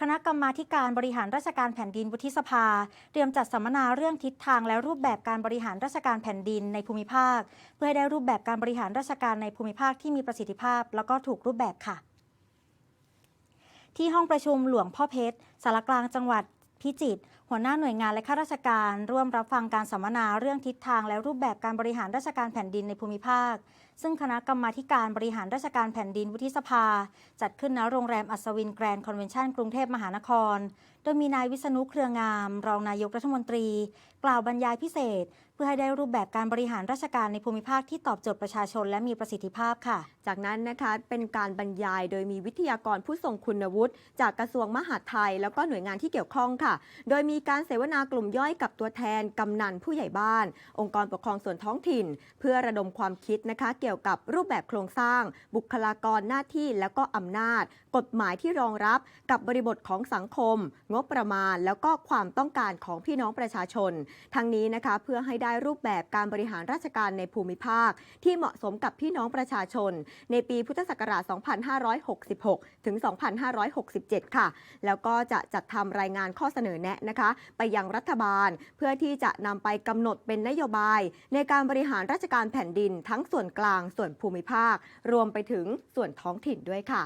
คณะกรรมาการบริหารราชการแผ่นดินวุฒิสภา เตรียมจัดสัมมนาเรื่องทิศทางและรูปแบบการบริหารราชการแผ่นดินในภูมิภาค เพื่อให้ได้รูปแบบการบริหารราชการในภูมิภาคที่มีประสิทธิภาพ แล้วก็ถูกรูปแบบค่ะที่ห้องประชุมหลวงพ่อเพชรสารกลางจังหวัด พิจิตรหัวหน้าหน่วยงานและข้าราชการ ร่วมรับฟังการสัมมนาเรื่องทิศทางและรูปแบบการบริหารราชการแผ่นดินในภูมิภาค ซึ่งคณะกรรมาธิการบริหารราชการแผ่นดินวุฒิสภา จัดขึ้นณโรงแรมอัศวินแกรนด์คอนเวนชั่นกรุงเทพมหานคร โดยมีนายวิษณุเครืองาม รองนายกรัฐมนตรีกล่าวบรรยายพิเศษ เพื่อให้ได้รูปแบบการบริหารราชการในภูมิภาคที่ตอบโจทย์ประชาชนและมีประสิทธิภาพค่ะ จากนั้นนะคะเป็นการบรรยายโดยมีวิทยากรผู้ทรงคุณวุฒิจากกระทรวงมหาดไทย แล้วก็หน่วยงานที่เกี่ยวข้องค่ะ โดยมีการเสวนากลุ่มย่อยกับตัวแทนกำนันผู้ใหญ่บ้าน องค์กรปกครองส่วนท้องถิ่น เพื่อระดมความคิดนะคะเกี่ยวกับรูปแบบโครงสร้าง บุคลากรหน้าที่แล้วก็อำนาจ กฎหมายที่รองรับกับบริบทของสังคม งบประมาณ แล้วก็ความต้องการของพี่น้องประชาชนทั้งนี้นะคะเพื่อให้ได้รูปแบบการบริหารราชการในภูมิภาค ที่เหมาะสมกับพี่น้องประชาชน ในปีพุทธศักราช 2566 ถึง 2567 ค่ะ แล้วก็จะจัดทำรายงานข้อเสนอแนะนะคะ ไปยังรัฐบาลเพื่อที่จะนำไปกำหนดเป็นนโยบาย ในการบริหารราชการแผ่นดินทั้งส่วนกลางส่วนภูมิภาค รวมไปถึงส่วนท้องถิ่นด้วยค่ะ